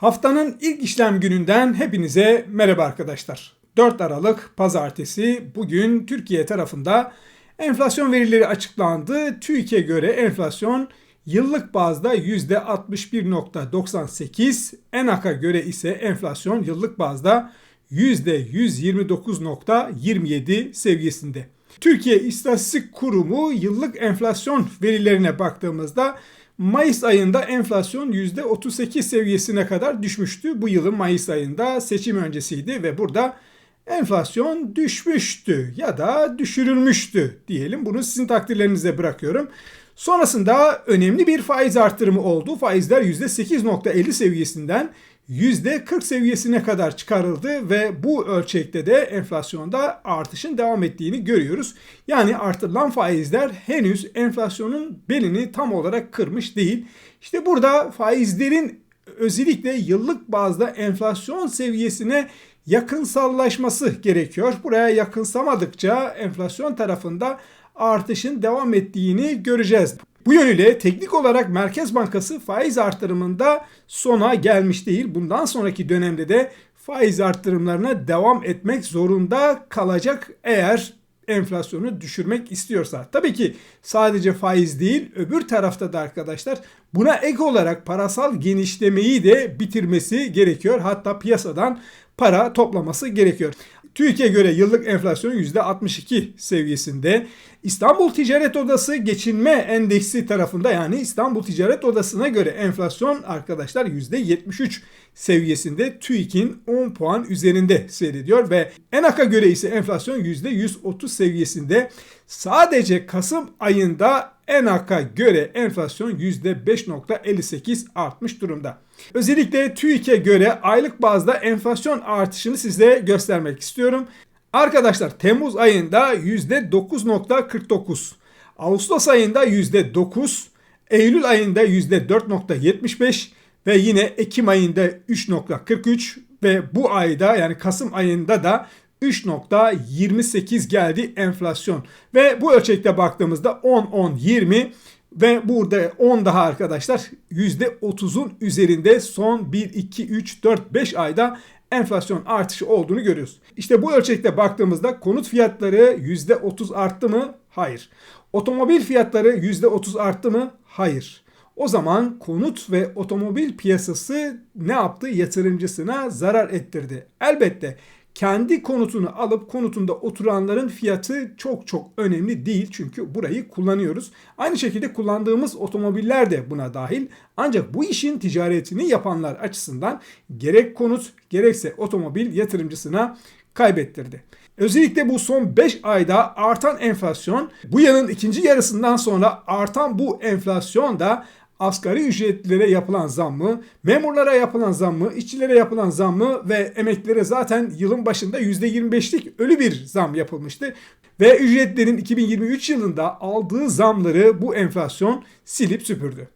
Haftanın ilk işlem gününden hepinize merhaba arkadaşlar. 4 Aralık Pazartesi bugün Türkiye tarafında enflasyon verileri açıklandı. TÜİK'e göre enflasyon yıllık bazda %61.98, ENAK'a göre ise enflasyon yıllık bazda %129.27 seviyesinde. Türkiye İstatistik Kurumu yıllık enflasyon verilerine baktığımızda Mayıs ayında enflasyon %38 seviyesine kadar düşmüştü. Bu yılın Mayıs ayında seçim öncesiydi ve burada enflasyon düşmüştü ya da düşürülmüştü diyelim. Bunu sizin takdirlerinize bırakıyorum. Sonrasında önemli bir faiz arttırımı oldu. Faizler %8.50 seviyesinden %40 seviyesine kadar çıkarıldı ve bu ölçekte de enflasyonda artışın devam ettiğini görüyoruz. Yani artırılan faizler henüz enflasyonun belini tam olarak kırmış değil. İşte burada faizlerin özellikle yıllık bazda enflasyon seviyesine yakınsallaşması gerekiyor. Buraya yakınsamadıkça enflasyon tarafında artışın devam ettiğini göreceğiz. Bu yönüyle teknik olarak Merkez Bankası faiz artırımında sona gelmiş değil. Bundan sonraki dönemde de faiz artırımlarına devam etmek zorunda kalacak eğer enflasyonu düşürmek istiyorsa. Tabii ki sadece faiz değil öbür tarafta da arkadaşlar buna ek olarak parasal genişlemeyi de bitirmesi gerekiyor. Hatta piyasadan para toplaması gerekiyor. TÜİK'e göre yıllık enflasyon %62 seviyesinde. İstanbul Ticaret Odası geçinme endeksi tarafında yani İstanbul Ticaret Odası'na göre enflasyon arkadaşlar %73 seviyesinde TÜİK'in 10 puan üzerinde seyrediyor ve ENAK'a göre ise enflasyon %130 seviyesinde. Sadece Kasım ayında ENAK'a göre enflasyon %5.58 artmış durumda. Özellikle TÜİK'e göre aylık bazda enflasyon artışını size göstermek istiyorum. Arkadaşlar Temmuz ayında %9.49, Ağustos ayında %9, Eylül ayında %4.75 ve yine Ekim ayında 3.43 ve bu ayda yani Kasım ayında da 3.28 geldi enflasyon. Ve bu ölçekte baktığımızda 10 10 20 ve burada 10 daha arkadaşlar %30'un üzerinde son 1 2 3 4 5 ayda enflasyon artışı olduğunu görüyoruz. İşte bu ölçekte baktığımızda konut fiyatları %30 arttı mı? Hayır. Otomobil fiyatları %30 arttı mı? Hayır. O zaman konut ve otomobil piyasası ne yaptı? Yatırımcısına zarar ettirdi. Elbette kendi konutunu alıp konutunda oturanların fiyatı çok çok önemli değil çünkü burayı kullanıyoruz. Aynı şekilde kullandığımız otomobiller de buna dahil. Ancak bu işin ticaretini yapanlar açısından gerek konut gerekse otomobil yatırımcısına kaybettirdi. Özellikle bu son 5 ayda artan enflasyon, bu yılın ikinci yarısından sonra artan bu enflasyon da asgari ücretlilere yapılan zam mı, memurlara yapılan zam mı, işçilere yapılan zam mı ve emeklilere zaten yılın başında %25'lik ölü bir zam yapılmıştı. Ve ücretlerin 2023 yılında aldığı zamları bu enflasyon silip süpürdü.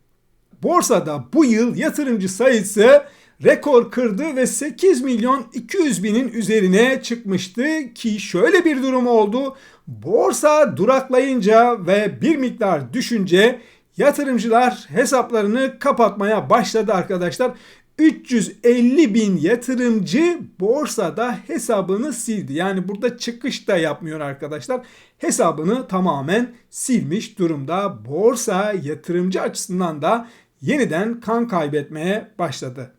Borsada bu yıl yatırımcı sayısı rekor kırdı ve 8 milyon 200 binin üzerine çıkmıştı ki şöyle bir durum oldu. Borsa duraklayınca ve bir miktar düşünce yatırımcılar hesaplarını kapatmaya başladı arkadaşlar. 350 bin yatırımcı borsada hesabını sildi. Yani burada çıkış da yapmıyor arkadaşlar. Hesabını tamamen silmiş durumda. Borsa yatırımcı açısından da yeniden kan kaybetmeye başladı.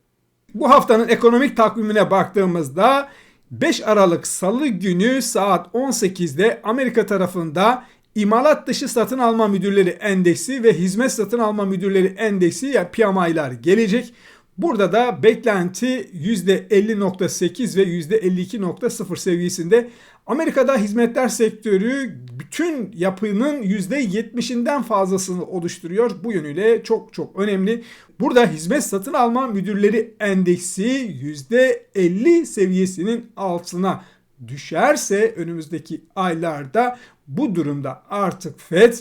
Bu haftanın ekonomik takvimine baktığımızda 5 Aralık Salı günü saat 18'de Amerika tarafında İmalat dışı satın alma müdürleri endeksi ve hizmet satın alma müdürleri endeksi ya PMI'lar gelecek. Burada da beklenti %50.8 ve %52.0 seviyesinde. Amerika'da hizmetler sektörü bütün yapının %70'inden fazlasını oluşturuyor. Bu yönüyle çok çok önemli. Burada hizmet satın alma müdürleri endeksi %50 seviyesinin altına düşerse önümüzdeki aylarda bu durumda artık FED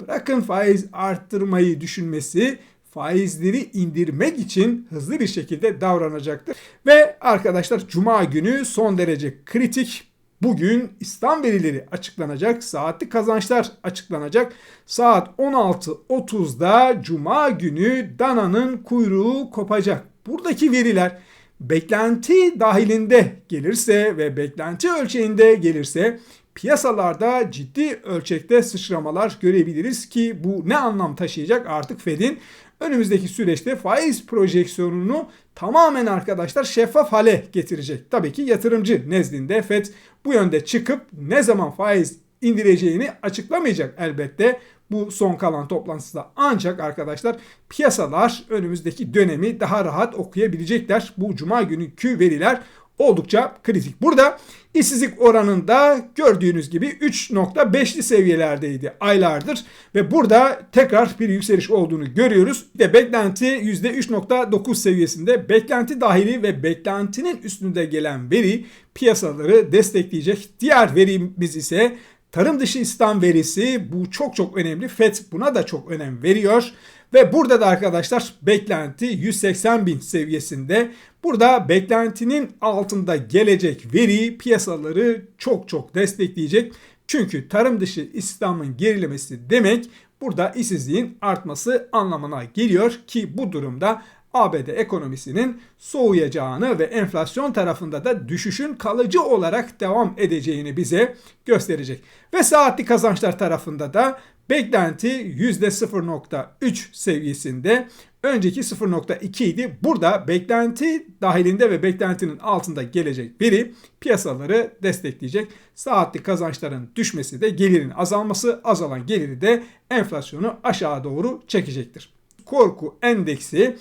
bırakın faiz arttırmayı düşünmesi faizleri indirmek için hızlı bir şekilde davranacaktır. Ve arkadaşlar cuma günü son derece kritik Bugün İslam verileri açıklanacak, saatli kazançlar açıklanacak. Saat 16.30'da Cuma günü dananın kuyruğu kopacak. buradaki veriler beklenti dahilinde gelirse ve beklenti ölçeğinde gelirse piyasalarda ciddi ölçekte sıçramalar görebiliriz ki bu ne anlam taşıyacak artık Fed'in önümüzdeki süreçte faiz projeksiyonunu tamamen arkadaşlar şeffaf hale getirecek. Tabii ki yatırımcı nezdinde Fed bu yönde çıkıp ne zaman faiz indireceğini açıklamayacak elbette bu son kalan toplantıda ancak arkadaşlar piyasalar önümüzdeki dönemi daha rahat okuyabilecekler. Bu cuma günkü veriler oldukça kritik. Burada işsizlik oranında gördüğünüz gibi 3.5'li seviyelerdeydi aylardır ve burada tekrar bir yükseliş olduğunu görüyoruz. Ve beklenti %3.9 seviyesinde beklenti dahili ve beklentinin üstünde gelen veri piyasaları destekleyecek. Diğer verimiz ise Tarım dışı istihdam verisi bu çok çok önemli. FED buna da çok önem veriyor. Ve burada da arkadaşlar beklenti 180 bin seviyesinde. Burada beklentinin altında gelecek veri piyasaları çok çok destekleyecek. Çünkü tarım dışı istihdamın gerilemesi demek burada işsizliğin artması anlamına geliyor ki bu durumda ABD ekonomisinin soğuyacağını ve enflasyon tarafında da düşüşün kalıcı olarak devam edeceğini bize gösterecek. Ve saatli kazançlar tarafında da beklenti %0.3 seviyesinde önceki 0.2 idi. Burada beklenti dahilinde ve beklentinin altında gelecek biri piyasaları destekleyecek. Saatli kazançların düşmesi de gelirin azalması, azalan geliri de enflasyonu aşağı doğru çekecektir. Korku endeksi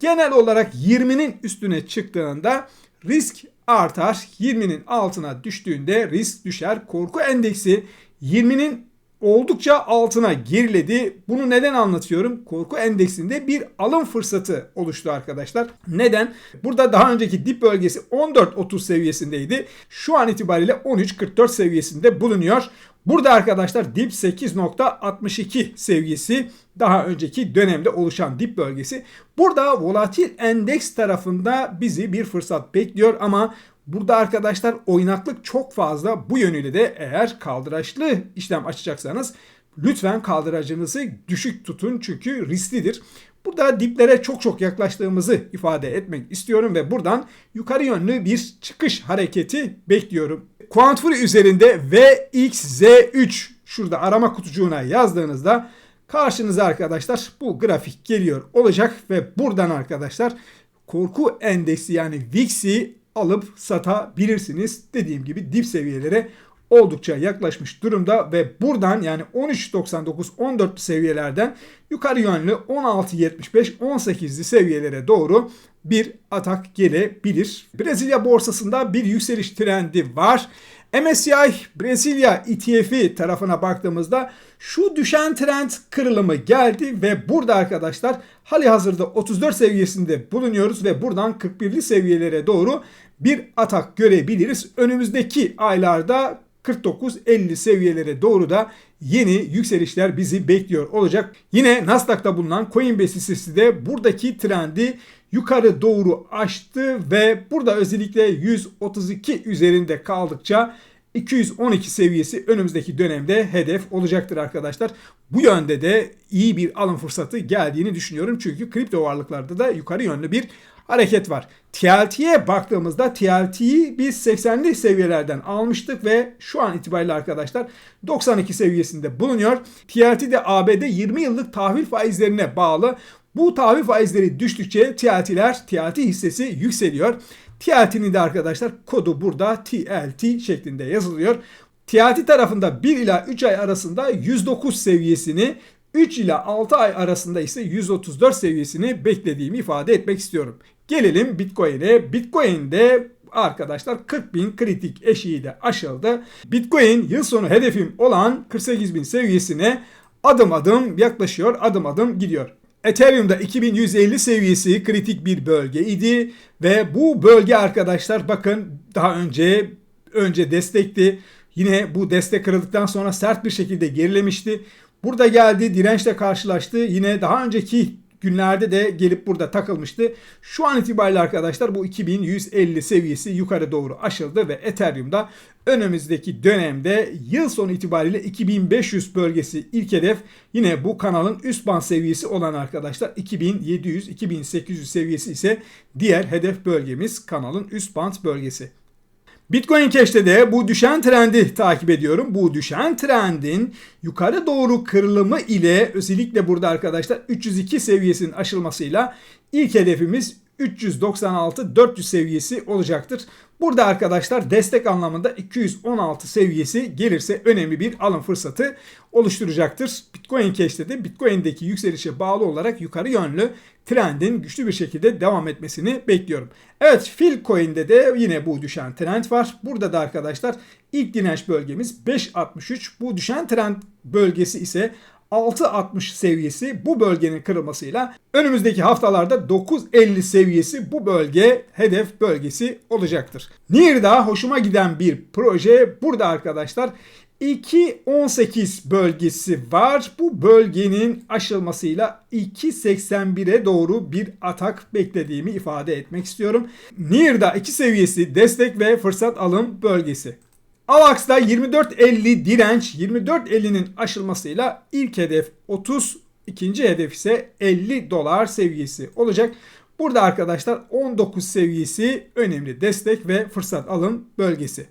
genel olarak 20'nin üstüne çıktığında risk artar. 20'nin altına düştüğünde risk düşer. Korku endeksi 20'nin oldukça altına geriledi. Bunu neden anlatıyorum? Korku endeksinde bir alım fırsatı oluştu arkadaşlar. Neden? Burada daha önceki dip bölgesi 14.30 seviyesindeydi. Şu an itibariyle 13.44 seviyesinde bulunuyor. Burada arkadaşlar dip 8.62 seviyesi daha önceki dönemde oluşan dip bölgesi. Burada volatil endeks tarafında bizi bir fırsat bekliyor ama Burada arkadaşlar oynaklık çok fazla. Bu yönüyle de eğer kaldıraçlı işlem açacaksanız lütfen kaldıracınızı düşük tutun çünkü risklidir. Burada diplere çok çok yaklaştığımızı ifade etmek istiyorum ve buradan yukarı yönlü bir çıkış hareketi bekliyorum. Quantfree üzerinde VXZ3 şurada arama kutucuğuna yazdığınızda karşınıza arkadaşlar bu grafik geliyor olacak ve buradan arkadaşlar korku endeksi yani VIX'i alıp satabilirsiniz. Dediğim gibi dip seviyelere oldukça yaklaşmış durumda ve buradan yani 13.99 14 seviyelerden yukarı yönlü 16.75 18'li seviyelere doğru bir atak gelebilir. Brezilya borsasında bir yükseliş trendi var. MSCI Brezilya ETF'i tarafına baktığımızda şu düşen trend kırılımı geldi ve burada arkadaşlar hali hazırda 34 seviyesinde bulunuyoruz ve buradan 41'li seviyelere doğru bir atak görebiliriz. Önümüzdeki aylarda 49-50 seviyelere doğru da yeni yükselişler bizi bekliyor olacak. Yine Nasdaq'ta bulunan Coinbase hissesi de buradaki trendi yukarı doğru açtı ve burada özellikle 132 üzerinde kaldıkça 212 seviyesi önümüzdeki dönemde hedef olacaktır arkadaşlar. Bu yönde de iyi bir alım fırsatı geldiğini düşünüyorum. Çünkü kripto varlıklarda da yukarı yönlü bir hareket var. TLT'ye baktığımızda TLT'yi biz 80'li seviyelerden almıştık ve şu an itibariyle arkadaşlar 92 seviyesinde bulunuyor. TLT de ABD 20 yıllık tahvil faizlerine bağlı. Bu tahvil faizleri düştükçe TLT'ler, TLT hissesi yükseliyor. TLT'nin de arkadaşlar kodu burada TLT şeklinde yazılıyor. TLT tarafında 1 ila 3 ay arasında 109 seviyesini 3 ila 6 ay arasında ise 134 seviyesini beklediğimi ifade etmek istiyorum. Gelelim Bitcoin'e. Bitcoin'de arkadaşlar 40 bin kritik eşiği de aşıldı. Bitcoin yıl sonu hedefim olan 48 bin seviyesine adım adım yaklaşıyor, adım adım gidiyor. Ethereum'da 2150 seviyesi kritik bir bölge idi ve bu bölge arkadaşlar bakın daha önce önce destekti. Yine bu destek kırıldıktan sonra sert bir şekilde gerilemişti. Burada geldi dirençle karşılaştı. Yine daha önceki günlerde de gelip burada takılmıştı. Şu an itibariyle arkadaşlar bu 2150 seviyesi yukarı doğru aşıldı ve Ethereum'da önümüzdeki dönemde yıl sonu itibariyle 2500 bölgesi ilk hedef. Yine bu kanalın üst band seviyesi olan arkadaşlar 2700-2800 seviyesi ise diğer hedef bölgemiz kanalın üst band bölgesi. Bitcoin Cash'te de bu düşen trendi takip ediyorum. Bu düşen trendin yukarı doğru kırılımı ile özellikle burada arkadaşlar 302 seviyesinin aşılmasıyla ilk hedefimiz 396-400 seviyesi olacaktır. Burada arkadaşlar destek anlamında 216 seviyesi gelirse önemli bir alım fırsatı oluşturacaktır. Bitcoin Cash'te de Bitcoin'deki yükselişe bağlı olarak yukarı yönlü trendin güçlü bir şekilde devam etmesini bekliyorum. Evet Philcoin'de de yine bu düşen trend var. Burada da arkadaşlar ilk direnç bölgemiz 5.63. Bu düşen trend bölgesi ise 6.60 seviyesi bu bölgenin kırılmasıyla önümüzdeki haftalarda 9.50 seviyesi bu bölge hedef bölgesi olacaktır. Nirda hoşuma giden bir proje. Burada arkadaşlar 2.18 bölgesi var. Bu bölgenin aşılmasıyla 2.81'e doğru bir atak beklediğimi ifade etmek istiyorum. Nirda 2 seviyesi destek ve fırsat alım bölgesi. AVAX'da 24.50 direnç 24.50'nin aşılmasıyla ilk hedef 30, ikinci hedef ise 50 dolar seviyesi olacak. Burada arkadaşlar 19 seviyesi önemli destek ve fırsat alım bölgesi.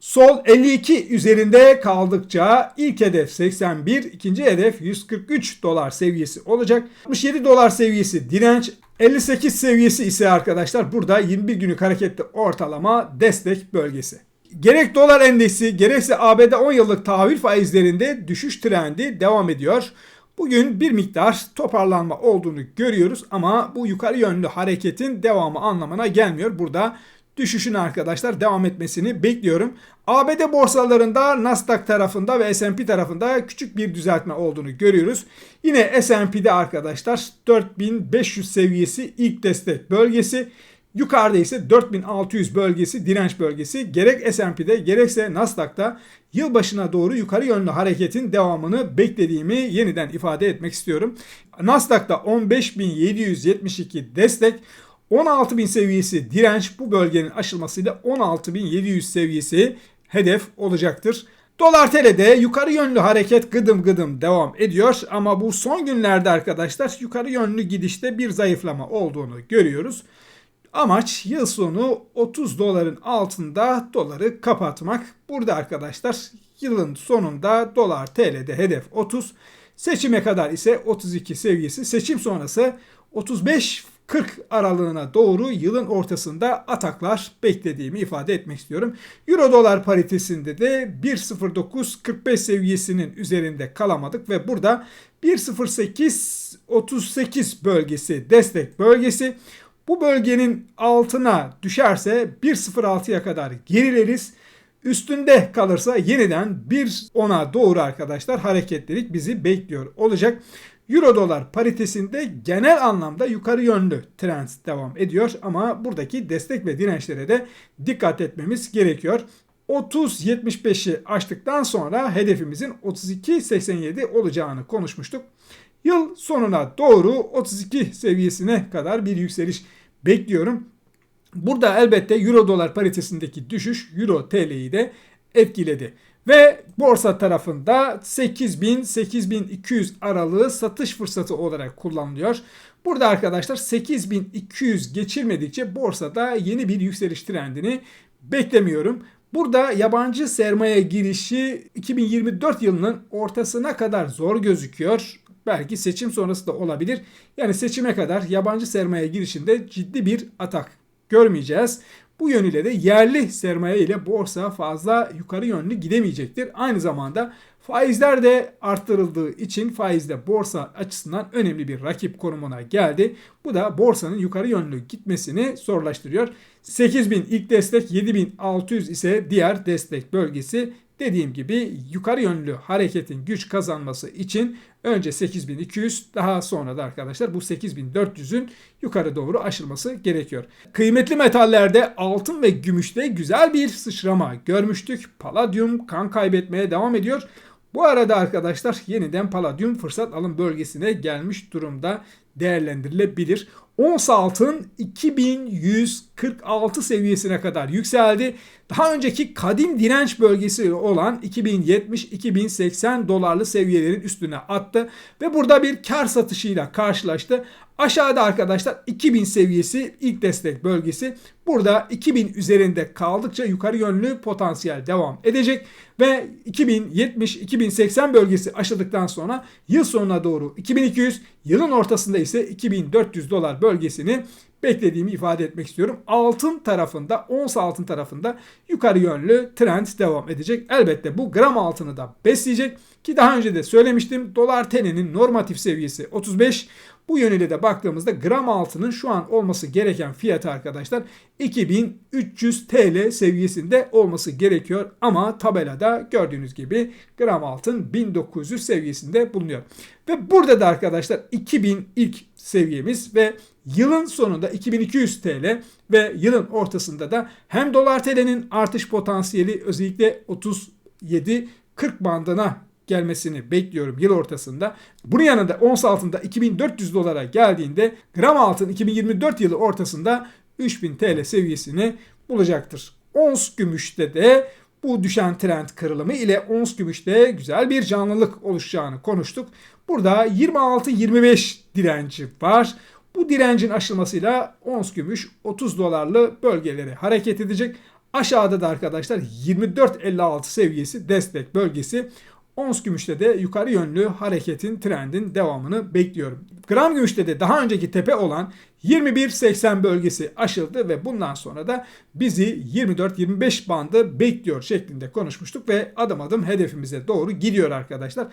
Sol 52 üzerinde kaldıkça ilk hedef 81, ikinci hedef 143 dolar seviyesi olacak. 67 dolar seviyesi direnç, 58 seviyesi ise arkadaşlar burada 21 günlük hareketli ortalama destek bölgesi. Gerek dolar endeksi gerekse ABD 10 yıllık tahvil faizlerinde düşüş trendi devam ediyor. Bugün bir miktar toparlanma olduğunu görüyoruz ama bu yukarı yönlü hareketin devamı anlamına gelmiyor. Burada düşüşün arkadaşlar devam etmesini bekliyorum. ABD borsalarında Nasdaq tarafında ve S&P tarafında küçük bir düzeltme olduğunu görüyoruz. Yine S&P'de arkadaşlar 4500 seviyesi ilk destek bölgesi. Yukarıda ise 4600 bölgesi direnç bölgesi. Gerek S&P'de gerekse Nasdaq'ta yılbaşına doğru yukarı yönlü hareketin devamını beklediğimi yeniden ifade etmek istiyorum. Nasdaq'ta 15772 destek, 16.000 seviyesi direnç bu bölgenin aşılmasıyla 16.700 seviyesi hedef olacaktır. Dolar TL'de yukarı yönlü hareket gıdım gıdım devam ediyor ama bu son günlerde arkadaşlar yukarı yönlü gidişte bir zayıflama olduğunu görüyoruz. Amaç yıl sonu 30 doların altında doları kapatmak. Burada arkadaşlar yılın sonunda dolar TL'de hedef 30. Seçime kadar ise 32 seviyesi. Seçim sonrası 35 40 aralığına doğru yılın ortasında ataklar beklediğimi ifade etmek istiyorum. Euro dolar paritesinde de 1.0945 seviyesinin üzerinde kalamadık ve burada 1.0838 bölgesi destek bölgesi. Bu bölgenin altına düşerse 1.06'ya kadar gerileriz. Üstünde kalırsa yeniden 1.10'a doğru arkadaşlar hareketlilik bizi bekliyor olacak. Euro dolar paritesinde genel anlamda yukarı yönlü trend devam ediyor ama buradaki destek ve dirençlere de dikkat etmemiz gerekiyor. 30.75'i aştıktan sonra hedefimizin 32.87 olacağını konuşmuştuk. Yıl sonuna doğru 32 seviyesine kadar bir yükseliş bekliyorum. Burada elbette euro dolar paritesindeki düşüş euro TL'yi de etkiledi. Ve borsa tarafında 8000-8200 aralığı satış fırsatı olarak kullanılıyor. Burada arkadaşlar 8200 geçilmedikçe borsada yeni bir yükseliş trendini beklemiyorum. Burada yabancı sermaye girişi 2024 yılının ortasına kadar zor gözüküyor. Belki seçim sonrası da olabilir. Yani seçime kadar yabancı sermaye girişinde ciddi bir atak görmeyeceğiz. Bu yönüyle de yerli sermaye ile borsa fazla yukarı yönlü gidemeyecektir. Aynı zamanda faizler de arttırıldığı için faizde borsa açısından önemli bir rakip konumuna geldi. Bu da borsanın yukarı yönlü gitmesini zorlaştırıyor. 8000 ilk destek 7600 ise diğer destek bölgesi. Dediğim gibi yukarı yönlü hareketin güç kazanması için önce 8200 daha sonra da arkadaşlar bu 8400'ün yukarı doğru aşılması gerekiyor. Kıymetli metallerde altın ve gümüşte güzel bir sıçrama görmüştük. Palladium kan kaybetmeye devam ediyor. Bu arada arkadaşlar yeniden paladyum fırsat alım bölgesine gelmiş durumda değerlendirilebilir. Ons altın 2146 seviyesine kadar yükseldi. Daha önceki kadim direnç bölgesi olan 2070-2080 dolarlı seviyelerin üstüne attı ve burada bir kar satışıyla karşılaştı. Aşağıda arkadaşlar 2000 seviyesi ilk destek bölgesi. Burada 2000 üzerinde kaldıkça yukarı yönlü potansiyel devam edecek ve 2070-2080 bölgesi aşıldıktan sonra yıl sonuna doğru 2200, yılın ortasında ise 2400 dolar bölgesini beklediğimi ifade etmek istiyorum. Altın tarafında, ons altın tarafında yukarı yönlü trend devam edecek. Elbette bu gram altını da besleyecek ki daha önce de söylemiştim. Dolar TL'nin normatif seviyesi 35. Bu yönüyle de baktığımızda gram altının şu an olması gereken fiyatı arkadaşlar 2300 TL seviyesinde olması gerekiyor. Ama tabelada gördüğünüz gibi gram altın 1900 seviyesinde bulunuyor. Ve burada da arkadaşlar 2000 ilk seviyemiz ve yılın sonunda 2200 TL ve yılın ortasında da hem dolar TL'nin artış potansiyeli özellikle 37 40 bandına gelmesini bekliyorum yıl ortasında. Bunun yanında ons altında 2400 dolara geldiğinde gram altın 2024 yılı ortasında 3000 TL seviyesini bulacaktır. Ons gümüşte de bu düşen trend kırılımı ile ons gümüşte güzel bir canlılık oluşacağını konuştuk. Burada 26-25 direnci var. Bu direncin aşılmasıyla ons gümüş 30 dolarlı bölgelere hareket edecek. Aşağıda da arkadaşlar 24.56 seviyesi destek bölgesi. Ons gümüşte de yukarı yönlü hareketin, trendin devamını bekliyorum. Gram gümüşte de daha önceki tepe olan 21.80 bölgesi aşıldı ve bundan sonra da bizi 24-25 bandı bekliyor şeklinde konuşmuştuk ve adım adım hedefimize doğru gidiyor arkadaşlar.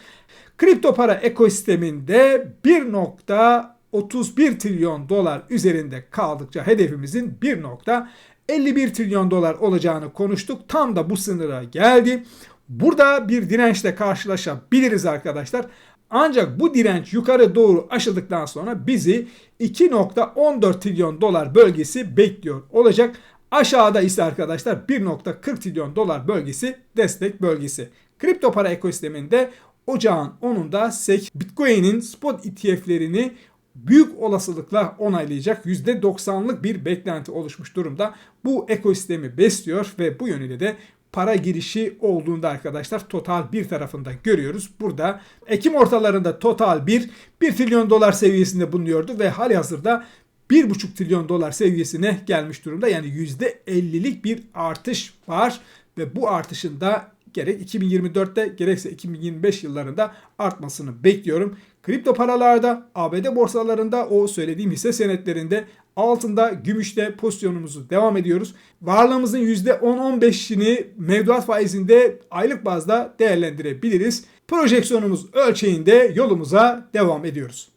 Kripto para ekosisteminde 1.31 trilyon dolar üzerinde kaldıkça hedefimizin 1.51 trilyon dolar olacağını konuştuk. Tam da bu sınıra geldi. Burada bir dirençle karşılaşabiliriz arkadaşlar. Ancak bu direnç yukarı doğru aşıldıktan sonra bizi 2.14 trilyon dolar bölgesi bekliyor olacak. Aşağıda ise arkadaşlar 1.40 trilyon dolar bölgesi destek bölgesi. Kripto para ekosisteminde ocağın 10'unda SEC Bitcoin'in spot ETF'lerini büyük olasılıkla onaylayacak %90'lık bir beklenti oluşmuş durumda. Bu ekosistemi besliyor ve bu yönüyle de para girişi olduğunda arkadaşlar total bir tarafında görüyoruz. Burada Ekim ortalarında total bir 1 trilyon dolar seviyesinde bulunuyordu ve hali hazırda 1,5 trilyon dolar seviyesine gelmiş durumda. Yani %50'lik bir artış var ve bu artışın da gerek 2024'te gerekse 2025 yıllarında artmasını bekliyorum. Kripto paralarda, ABD borsalarında o söylediğim hisse senetlerinde altında, gümüşte pozisyonumuzu devam ediyoruz. Varlığımızın %10-15'ini mevduat faizinde aylık bazda değerlendirebiliriz. Projeksiyonumuz ölçeğinde yolumuza devam ediyoruz.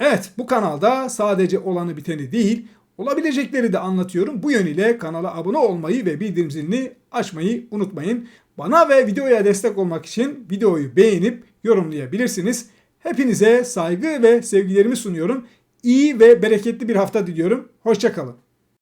Evet bu kanalda sadece olanı biteni değil olabilecekleri de anlatıyorum. Bu yönüyle kanala abone olmayı ve bildirim zilini açmayı unutmayın. Bana ve videoya destek olmak için videoyu beğenip yorumlayabilirsiniz. Hepinize saygı ve sevgilerimi sunuyorum. İyi ve bereketli bir hafta diliyorum. Hoşçakalın.